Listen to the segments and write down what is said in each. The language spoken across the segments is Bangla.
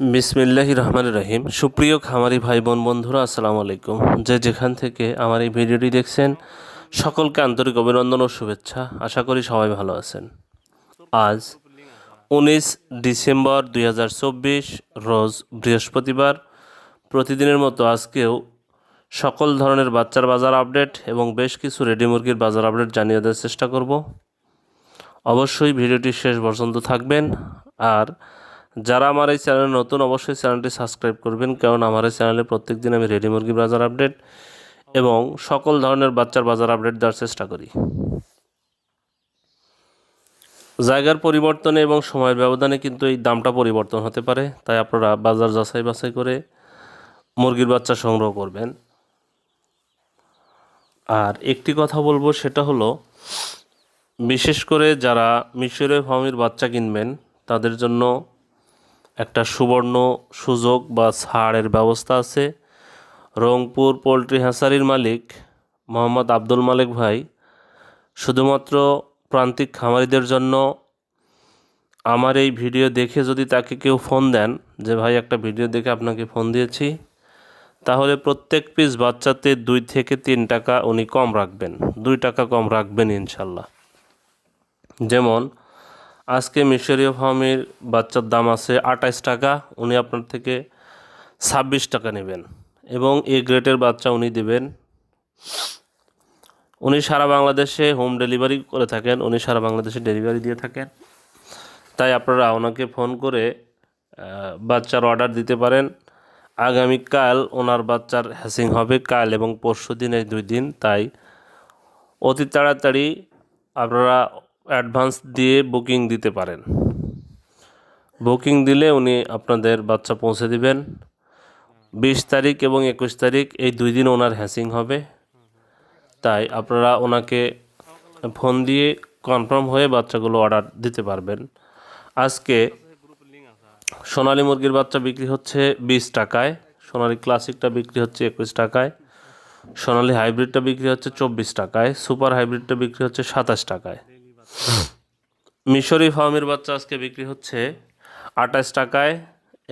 বিসমিল্লাহ রহমান রহিম। সুপ্রিয় খামারি ভাই বোন বন্ধুরা, আসসালামু আলাইকুম। যে যেখান থেকে আমার এই ভিডিওটি দেখছেন, সকলকে আন্তরিক অভিনন্দন ও শুভেচ্ছা। আশা করি সবাই ভালো আছেন। আজ উনিশ ডিসেম্বর দুই হাজার চব্বিশ, রোজ বৃহস্পতিবার। প্রতিদিনের মতো আজকেও সকল ধরনের বাচ্চার বাজার আপডেট এবং বেশ কিছু রেডি মুরগির বাজার আপডেট জানিয়ে দেওয়ার চেষ্টা করব। অবশ্যই ভিডিওটি শেষ পর্যন্ত থাকবেন। আর যারা আমার এই চ্যানেলে নতুন, অবশ্যই চ্যানেলটি সাবস্ক্রাইব করবেন কারণ আমার এই চ্যানেলে প্রত্যেক দিন আমি রেডি মুরগি বাজার আপডেট এবং সকল ধরনের বাচ্চার বাজার আপডেট দেওয়ার চেষ্টা করি। জায়গার পরিবর্তনে এবং সময়ের ব্যবধানে কিন্তু এই দামটা পরিবর্তন হতে পারে, তাই আপনারা বাজার যাচাই বাছাই করে মুরগির বাচ্চা সংগ্রহ করবেন। আর একটি কথা বলব, সেটা হলো, বিশেষ করে যারা মিশরীয় ফার্মের বাচ্চা কিনবেন, তাদের জন্য একটা সুবর্ণ সুযোগ বা ছাড়ের ব্যবস্থা আছে। রংপুর পোলট্রি হ্যাসারির মালিক মোহাম্মদ আব্দুল মালিক ভাই, শুধুমাত্র প্রান্তিক খামারিদের জন্য। আমার এই ভিডিও দেখে যদি তাকে কেউ ফোন দেন, যে ভাই একটা ভিডিও দেখে আপনাকে ফোন দিয়েছি, তাহলে প্রত্যেক পিস বাচ্চাতে দুই থেকে তিন টাকা উনি কম রাখবেন, দুই টাকা কম রাখবেন ইনশাল্লাহ। যেমন আজকে মিশরীয় ফার্মের বাচ্চার দাম আছে আঠাইশ টাকা, উনি আপনার থেকে ছাব্বিশ টাকা নেবেন এবং এ গ্রেডের বাচ্চা উনি দেবেন। উনি সারা বাংলাদেশে হোম ডেলিভারি করে থাকেন, উনি সারা বাংলাদেশে ডেলিভারি দিয়ে থাকেন। তাই আপনারা ওনাকে ফোন করে বাচ্চার অর্ডার দিতে পারেন। আগামীকাল ওনার বাচ্চার হ্যাসিং হবে কাল এবং পরশু দিন এই দুই দিন, তাই অতি তাড়াতাড়ি আপনারা অ্যাডভান্স দিয়ে বুকিং দিতে পারেন। বুকিং দিলে উনি আপনাদের বাচ্চা পৌঁছে দিবেন। বিশ তারিখ এবং একুশ তারিখ এই দুই দিন ওনার হ্যাসিং হবে। তাই আপনারা ওনাকে ফোন দিয়ে কনফার্ম হয়ে বাচ্চাগুলো অর্ডার দিতে পারবেন। আজকে সোনালী মুরগির বাচ্চা বিক্রি হচ্ছে বিশ টাকায়, সোনালি ক্লাসিকটা বিক্রি হচ্ছে একুশ টাকায়, সোনালি হাইব্রিডটা বিক্রি হচ্ছে চব্বিশ টাকায়, সুপার হাইব্রিডটা বিক্রি হচ্ছে সাতাশ টাকায়। মিশরি ফার্মের বাচ্চা আজকে বিক্রি হচ্ছে আঠাশ টাকায়।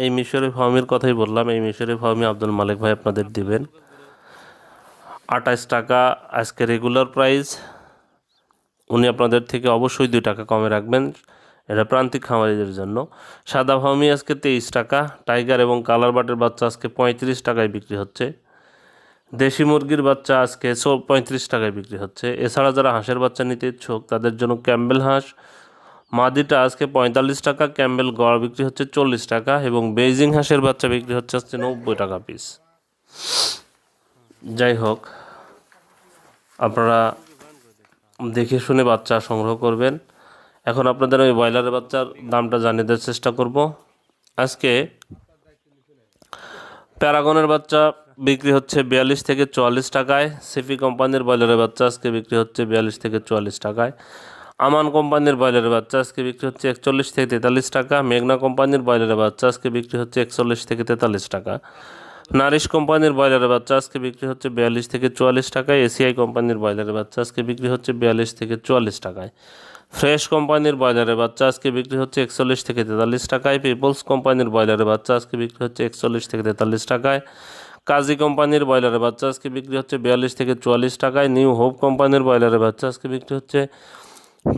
এই মিশরি ফার্মের কথাই বললাম, এই মিশরি ফার্মে আব্দুল মালিক ভাই আপনাদের দিবেন। আঠাশ টাকা আজকে রেগুলার প্রাইস উনি আপনাদের থেকে অবশ্যই দুই টাকা কমে রাখবেন, এটা প্রান্তিক খামারিদের জন্য। সাদা ফার্মি আজকে তেইশ টাকা, টাইগার এবং কালার বাটের বাচ্চা আজকে পঁয়ত্রিশ টাকায় বিক্রি হচ্ছে। দেশি মুরগির বাচ্চা আজকে সো পঁয়ত্রিশ টাকায় বিক্রি হচ্ছে। এছাড়া যারা হাঁসের বাচ্চা নিতে ইচ্ছুক, তাদের জন্য ক্যাম্বেল হাঁস। মাদিটা আজকে পঁয়তাল্লিশ টাকা, ক্যাম্বেল গড় বিক্রি হচ্ছে চল্লিশ টাকা এবং বেইজিং হাঁসের বাচ্চা বিক্রি হচ্ছে আজকে নব্বই টাকা পিস যাই হোক, আপনারা দেখে শুনে বাচ্চা সংগ্রহ করবেন। এখন আপনাদের ওই ব্রয়লারের বাচ্চার দামটা জানিয়ে দেওয়ার চেষ্টা করব। আজকে প্যারাগনের বাচ্চা বিক্রি হচ্ছে বিয়াল্লিশ থেকে চুয়াল্লিশ টাকায়। সিপি কোম্পানির ব্রয়লারের বাচ্চা আজকে বিক্রি হচ্ছে বিয়াল্লিশ থেকে চুয়াল্লিশ টাকায়। আমান কোম্পানির ব্রয়লারের বাচ্চা আজকে বিক্রি হচ্ছে একচল্লিশ থেকে তেতাল্লিশ টাকা। মেঘনা কোম্পানির ব্রয়লারের বাচ্চা আজকে বিক্রি হচ্ছে একচল্লিশ থেকে তেতাল্লিশ টাকা। নারিশ কোম্পানির ব্রয়লারের বাচ্চা আজকে বিক্রি হচ্ছে বিয়াল্লিশ থেকে চুয়াল্লিশ টাকায়। এসিআই কোম্পানির ব্রয়লারের বাচ্চা আজকে বিক্রি হচ্ছে বিয়াল্লিশ থেকে চুয়াল্লিশ টাকায়। ফ্রেশ কোম্পানির ব্রয়লারের বাচ্চা আজকে বিক্রি হচ্ছে একচল্লিশ থেকে তেতাল্লিশ টাকায়। পিপলস কোম্পানির ব্রয়লারের বাচ্চা আজকে বিক্রি হচ্ছে একচল্লিশ থেকে তেতাল্লিশ টাকায়। কাজী কোম্পানির ব্রয়লারের বাচ্চা। আজকে বিক্রি হচ্ছে বিয়াল্লিশ থেকে চুয়াল্লিশ টাকায়। নিউ হোপ কোম্পানির ব্রয়লারের বাচ্চা। আজকে বিক্রি হচ্ছে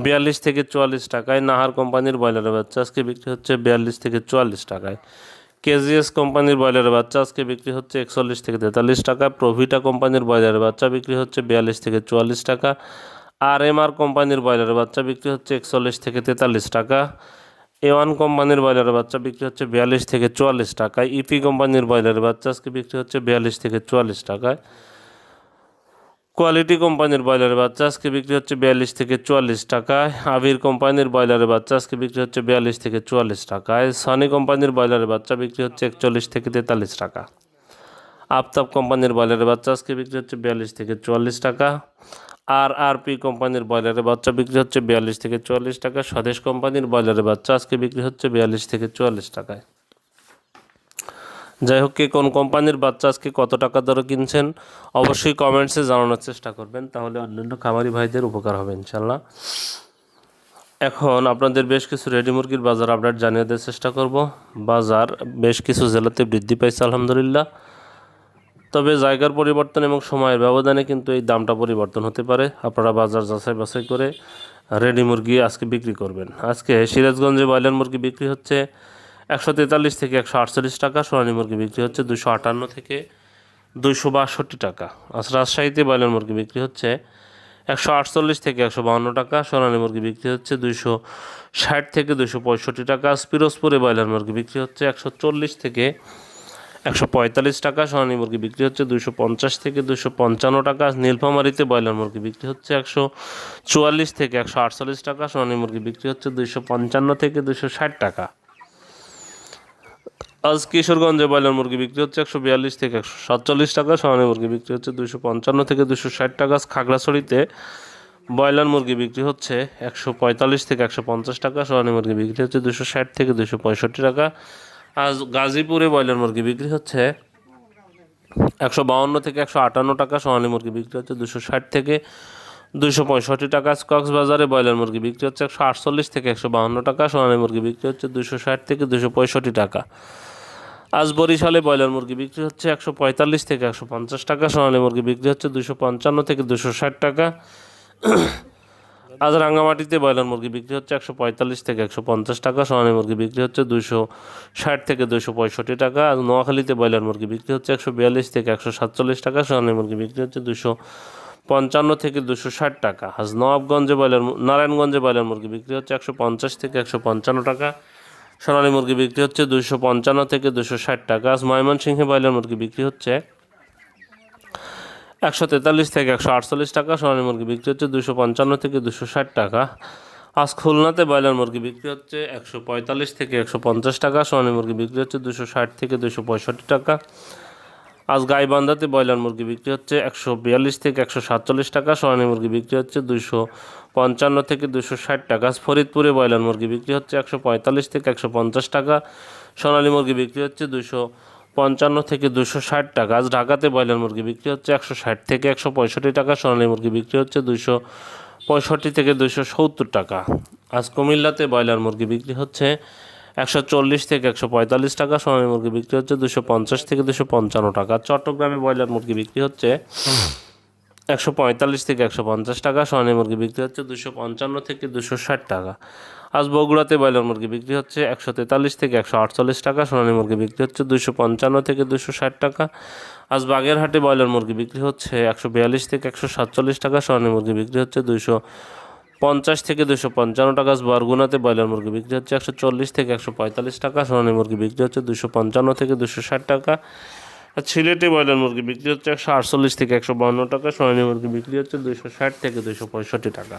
বিয়াল্লিশ থেকে চুয়াল্লিশ টাকায়। নাহার কোম্পানির ব্রয়লারের বাচ্চা। আজকে বিক্রি হচ্ছে বিয়াল্লিশ থেকে চুয়াল্লিশ টাকায়। কেজিএস কোম্পানির ব্রয়লারের বাচ্চা। আজকে বিক্রি হচ্ছে একচল্লিশ থেকে তেতাল্লিশ টাকা। প্রভিটা কোম্পানির ব্রয়লারের বাচ্চা বিক্রি হচ্ছে বিয়াল্লিশ থেকে চুয়াল্লিশ টাকা। আর এম আর কোম্পানির ব্রয়লারের বাচ্চা বিক্রি হচ্ছে একচল্লিশ থেকে তেতাল্লিশ টাকা। এ ওয়ান কোম্পানির ব্রয়লারের বাচ্চা বিক্রি হচ্ছে বিয়াল্লিশ থেকে চুয়াল্লিশ টাকায়। ইপি কোম্পানির ব্রয়লারের বাচ্চা আজকে বিক্রি হচ্ছে বিয়াল্লিশ থেকে চুয়াল্লিশ টাকায়। কোয়ালিটি কোম্পানির ব্রয়লারের বাচ্চা আজকে বিক্রি হচ্ছে বিয়াল্লিশ থেকে চুয়াল্লিশ টাকায়। আবির কোম্পানির ব্রয়লারের বাচ্চা আজকে বিক্রি হচ্ছে বিয়াল্লিশ থেকে চুয়াল্লিশ টাকায়। সনি কোম্পানির ব্রয়লারের বাচ্চা বিক্রি হচ্ছে একচল্লিশ থেকে তেতাল্লিশ টাকা। আফতাব কোম্পানির ব্রয়লারের বাচ্চা আজকে বিক্রি হচ্ছে বিয়াল্লিশ থেকে চুয়াল্লিশ টাকা। আর আর পি কোম্পানির ব্রয়লারের বাচ্চা বিক্রি হচ্ছে বিয়াল্লিশ থেকে চুয়াল্লিশ টাকা। স্বদেশ কোম্পানির ব্রয়লারের বাচ্চা আজকে বিক্রি হচ্ছে বিয়াল্লিশ থেকে চুয়াল্লিশ টাকায়। যাই হোক, কে কোন কোম্পানির বাচ্চা আজকে কত টাকা দরে কিনছেন অবশ্যই কমেন্টসে জানানোর চেষ্টা করবেন, তাহলে অন্যান্য খামারি ভাইদের উপকার হবে ইনশাল্লাহ। এখন আপনাদের বেশ কিছু রেডি মুরগির বাজার আপডেট জানিয়ে দেওয়ার চেষ্টা করব। বাজার বেশ কিছু জেলাতে বৃদ্ধি পাইছে, আলহামদুলিল্লাহ। তবে জায়গার পরিবর্তন এবং সময়ের ব্যবধানে কিন্তু এই দামটা পরিবর্তন হতে পারে। আপনারা বাজার যাচাই বাছাই করে রেডি মুরগি আজকে বিক্রি করবেন। আজকে সিরাজগঞ্জে ব্রয়লার মুরগি বিক্রি হচ্ছে একশো তেতাল্লিশ থেকে একশো আটচল্লিশ টাকা, সোনালী মুরগি বিক্রি হচ্ছে দুশো আটান্ন থেকে দুইশো বাষট্টি টাকা। আজ রাজশাহীতে ব্রয়লার মুরগি বিক্রি হচ্ছে একশো আটচল্লিশ থেকে একশো বাহান্ন টাকা, সোনালী মুরগি বিক্রি হচ্ছে দুইশো ষাট থেকে দুশো পঁয়ষট্টি টাকা। পিরোজপুরে ব্রয়লার মুরগি বিক্রি হচ্ছে একশো চল্লিশ থেকে একশো পঁয়তাল্লিশ টাকা, সোনালী মুরগি বিক্রি হচ্ছে দুশো পঞ্চাশ থেকে দুশো পঞ্চান্ন টাকা। নীলফামারিতে ব্রয়লার মুরগি বিক্রি হচ্ছে একশো চুয়াল্লিশ থেকে একশো আটচল্লিশ টাকা, সোনালী মুরগি বিক্রি হচ্ছে দুশো পঞ্চান্ন থেকে দুশো ষাট টাকা। আজ কিশোরগঞ্জে ব্রয়লার মুরগি বিক্রি হচ্ছে একশো বিয়াল্লিশ থেকে একশো সাতচল্লিশ টাকা, সোনালী মুরগি বিক্রি হচ্ছে দুশো পঞ্চান্ন থেকে দুশো ষাট টাকা। খাগড়াছড়িতে ব্রয়লার মুরগি বিক্রি হচ্ছে একশো পঁয়তাল্লিশ থেকে একশো পঞ্চাশ টাকা, সোনালী মুরগি বিক্রি হচ্ছে দুশো ষাট থেকে দুশো পঁয়ষট্টি টাকা। আজ গাজীপুরে ব্রয়লার মুরগি বিক্রি হচ্ছে একশো বাউন্ন থেকে একশো আটান্ন টাকা সোনালী মুরগি বিক্রি হচ্ছে দুশো ষাট থেকে দুশো পঁয়ষট্টি টাকা, কক্সবাজারে ব্রয়লার মুরগি বিক্রি হচ্ছে একশো আটচল্লিশ থেকে একশো বাউন্ন টাকা সোনালী মুরগি বিক্রি হচ্ছে দুশো ষাট থেকে দুশো পঁয়ষট্টি টাকা। আজ বরিশালে ব্রয়লার মুরগি বিক্রি হচ্ছে একশো পঁয়তাল্লিশ থেকে একশো পঞ্চাশ টাকা সোনালী মুরগি বিক্রি হচ্ছে দুশো পঞ্চান্ন থেকে দুশো ষাট টাকা। আজ রাঙ্গামাটিতে ব্রয়লার মুরগি বিক্রি হচ্ছে একশো পঁয়তাল্লিশ থেকে একশো পঞ্চাশ টাকা, সোনালী মুরগি বিক্রি হচ্ছে দুশো ষাট থেকে দুশো পঁয়ষট্টি টাকা, আজ নোয়াখালীতে ব্রয়লার মুরগি বিক্রি হচ্ছে একশো বিয়াল্লিশ থেকে একশো সাতচল্লিশ টাকা, সোনালী মুরগি বিক্রি হচ্ছে দুশো পঞ্চান্ন থেকে দুশো ষাট টাকা। আজ নবাবগঞ্জে ব্রয়লার নারায়ণগঞ্জে ব্রয়লার মুরগি বিক্রি হচ্ছে একশো পঞ্চাশ থেকে একশো পঞ্চান্ন টাকা, সোনালী মুরগি বিক্রি হচ্ছে দুশো পঞ্চান্ন থেকে দুশো ষাট টাকা, আজ ময়মনসিংহে ব্রয়লার মুরগি বিক্রি হচ্ছে একশো তেতাল্লিশ থেকে একশো আটচল্লিশ টাকা, সোনালী মুরগি বিক্রি হচ্ছে দুশো পঞ্চান্ন থেকে দুশো ষাট টাকা। আজ খুলনাতে ব্রয়লার মুরগি বিক্রি হচ্ছে একশো পঁয়তাল্লিশ থেকে একশো পঞ্চাশ টাকা, সোনালী মুরগি বিক্রি হচ্ছে দুশো ষাট থেকে দুশো পঁয়ষট্টি টাকা। আজ গাইবান্ধাতে ব্রয়লার মুরগি বিক্রি হচ্ছে একশো বিয়াল্লিশ থেকে একশো সাতচল্লিশ টাকা, সোনালী মুরগি বিক্রি হচ্ছে দুশো পঞ্চান্ন থেকে দুশো ষাট টাকা। আজ ফরিদপুরে ব্রয়লার মুরগি বিক্রি হচ্ছে একশো পঁয়তাল্লিশ থেকে একশো পঞ্চাশ টাকা, সোনালী মুরগি বিক্রি হচ্ছে দুশো পঞ্চান্ন থেকে দুশো ষাট টাকা। আজ ঢাকাতে ব্রয়লার মুরগি বিক্রি হচ্ছে একশো ষাট থেকে একশো পঁয়ষট্টি টাকা, সোনালী মুরগি বিক্রি হচ্ছে দুশো পঁয়ষট্টি থেকে দুশো সত্তর টাকা। আজ কুমিল্লাতে ব্রয়লার মুরগি বিক্রি হচ্ছে একশো চল্লিশ থেকে একশো পঁয়তাল্লিশ টাকা, সোনালী মুরগি বিক্রি হচ্ছে দুশো পঞ্চাশ থেকে দুশো পঞ্চান্ন টাকা। চট্টগ্রামে ব্রয়লার মুরগি বিক্রি হচ্ছে একশো পঁয়তাল্লিশ থেকে একশো পঞ্চাশ টাকা, সোনালী মুরগি বিক্রি হচ্ছে দুশো পঞ্চান্ন থেকে দুশো ষাট টাকা। আজ বগুড়াতে ব্রয়লার মুরগি বিক্রি হচ্ছে একশো তেতাল্লিশ থেকে একশো আটচল্লিশ টাকা, সোনালী মুরগি বিক্রি হচ্ছে দুশো পঞ্চান্ন থেকে দুশো ষাট টাকা। আজ বাগেরহাটে ব্রয়লার মুরগি বিক্রি হচ্ছে একশো বিয়াল্লিশ থেকে একশো সাতচল্লিশ টাকা, সোনালী মুরগি বিক্রি হচ্ছে দুশো পঞ্চাশ থেকে দুশো পঞ্চান্ন টাকা। আজ বরগুনাতে ব্রয়লার মুরগি বিক্রি হচ্ছে একশো চল্লিশ থেকে একশো পঁয়তাল্লিশ টাকা, সোনালী মুরগি বিক্রি হচ্ছে দুশো পঞ্চান্ন থেকে দুশো ষাট টাকা। আর সিলেটে ব্রয়লার মুরগি বিক্রি হচ্ছে একশো আটচল্লিশ থেকে একশো বাউন্ন টাকা সোনালী মুরগি বিক্রি হচ্ছে দুশো ষাট থেকে দুশো পঁয়ষট্টি টাকা।